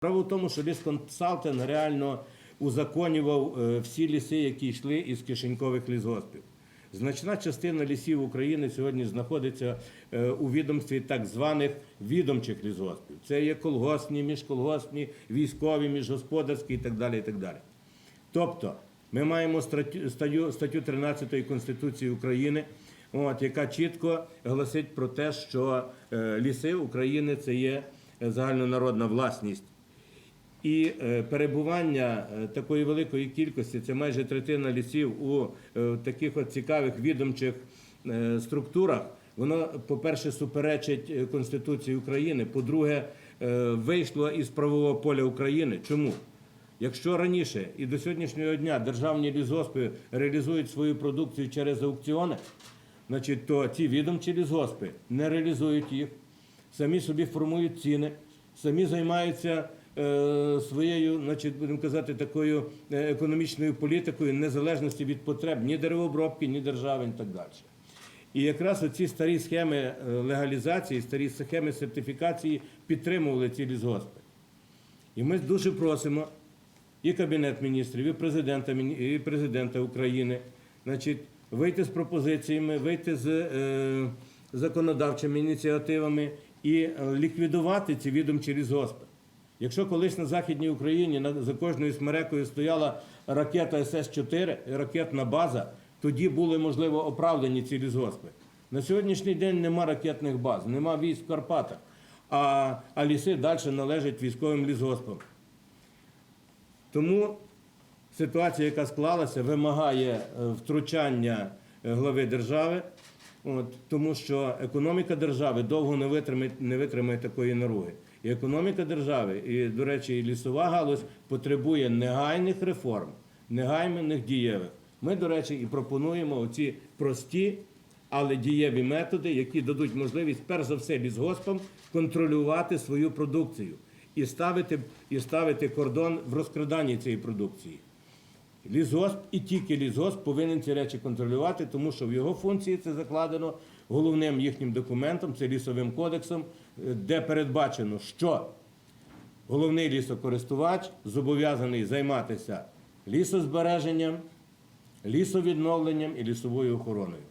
Справа в тому, що лісконсалтинг реально узаконював е, всі ліси, які йшли із кишенькових лісгоспів. Значна частина лісів України сьогодні знаходиться е, у відомстві так званих відомчих лісгоспів. Це є колгоспні, міжколгоспні, військові, міжгосподарські і так далі. І так далі. Тобто ми маємо статтю, статтю, статтю 13 Конституції України, от, яка чітко гласить про те, що е, ліси України це є загальнонародна власність. І е, перебування е, такої великої кількості, це майже третина лісів у е, таких от цікавих відомчих структурах, воно, по-перше, суперечить Конституції України, по-друге, вийшло із правового поля України. Чому? Якщо раніше і до сьогоднішнього дня державні лісгоспи реалізують свою продукцію через аукціони, значить, то ці відомчі лісгоспи не реалізують їх, самі собі формують ціни, самі займаються своєю, значить, будемо казати, такою е, економічною політикою незалежності від потреб ні деревообробки, ні держави і так далі. І якраз оці старі схеми е, легалізації, старі схеми сертифікації підтримували ці лісгоспи. І ми дуже просимо і Кабінет міністрів, і президента, і президента України, значить, вийти з пропозиціями, вийти з е, законодавчими ініціативами і е, ліквідувати ці відомчі лісгоспи. Якщо колись на Західній Україні за кожною смерекою стояла ракета СС-4, ракетна база, тоді були, можливо, оправдані ці лісгоспи. На сьогоднішній день нема ракетних баз, нема військ в Карпатах, а, а ліси далі належать військовим лісгоспам. Тому ситуація, яка склалася, вимагає е, втручання е, глави держави, от, тому що економіка держави довго не витримає, не витримає такої наруги. І економіка держави, і, до речі, і лісова галузь потребує негайних реформ, негайних дієвих. Ми, до речі, і пропонуємо оці прості, але дієві методи, які дадуть можливість, перш за все, лісгоспам контролювати свою продукцію і ставити, і ставити кордон в розкраданні цієї продукції. Лісгосп і тільки лісгосп повинен ці речі контролювати, тому що в його функції це закладено головним їхнім документом, це лісовим кодексом, е, де передбачено, що головний лісокористувач зобов'язаний займатися лісозбереженням, лісовідновленням і лісовою охороною.